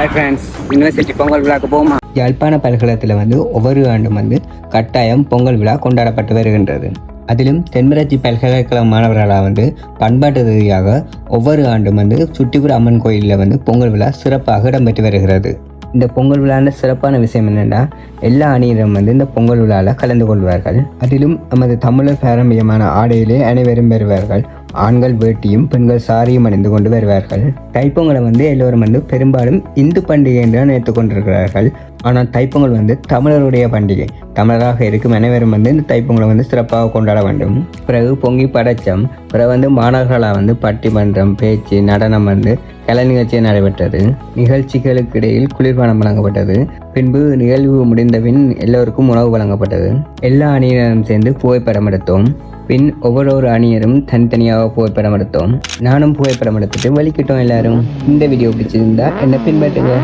Hi friends university Pongal விழாக்கு போமா யாழ்ப்பாண பல்கலத்தில் வந்து ஒவ்வொரு ஆண்டும் வந்து கட்டாயம் பொங்கல் விழா கொண்டாடப்பட்டு வருகின்றது. அதிலும் தென்மராட்சி பல்கலைக்கழக மாணவர்களாக வந்து பண்பாட்டு ரீதியாக ஒவ்வொரு ஆண்டும் வந்து சுட்டிபுர அம்மன் கோயிலில் வந்து பொங்கல் விழா சிறப்பாக இடம்பெற்று வருகிறது. இந்த பொங்கல் விழான சிறப்பான விஷயம் என்னென்னா எல்லா அணியினரும் வந்து இந்த பொங்கல் விழாவில் கலந்து கொள்வார்கள். அதிலும் நமது தமிழர் பாரம்பரியமான ஆடையிலே அனைவரும் பெறுவார்கள் ஆண்கள் வேட்டியும் பெண்கள் சாரியும் அணிந்து கொண்டு வருவார்கள். தைப்பொங்கலை வந்து எல்லோரும் வந்து பெரும்பாலும் இந்து பண்டிகை என்று நினைத்து கொண்டிருக்கிறார்கள். ஆனால் தைப்பொங்கல் வந்து தமிழருடைய பண்டிகை. தமிழராக இருக்கும் அனைவரும் வந்து இந்த தைப்பொங்கலை வந்து சிறப்பாக கொண்டாட வேண்டும். பிறகு பொங்கி படைச்சம் பிறகு வந்து மாணவர்களாக வந்து பட்டிமன்றம் பேச்சு நடனம் வந்து கலை நிகழ்ச்சி நடைபெற்றது. நிகழ்ச்சிகளுக்கு இடையில் குளிர்பானம் வழங்கப்பட்டது. பின்பு நிகழ்வு முடிந்தபின் எல்லோருக்கும் உணவு வழங்கப்பட்டது. எல்லா அணியினரும் சேர்ந்து புகைப்படம் எடுத்தோம். பின் ஒவ்வொரு அணியரும் தனித்தனியாக புகைப்படம் எடுத்தோம். நானும் புகைப்படம் எடுத்துட்டு வலிக்கிட்டோம் எல்லாரும். இந்த வீடியோ பிடிச்சிருந்தா என்ன பின்பற்றுங்க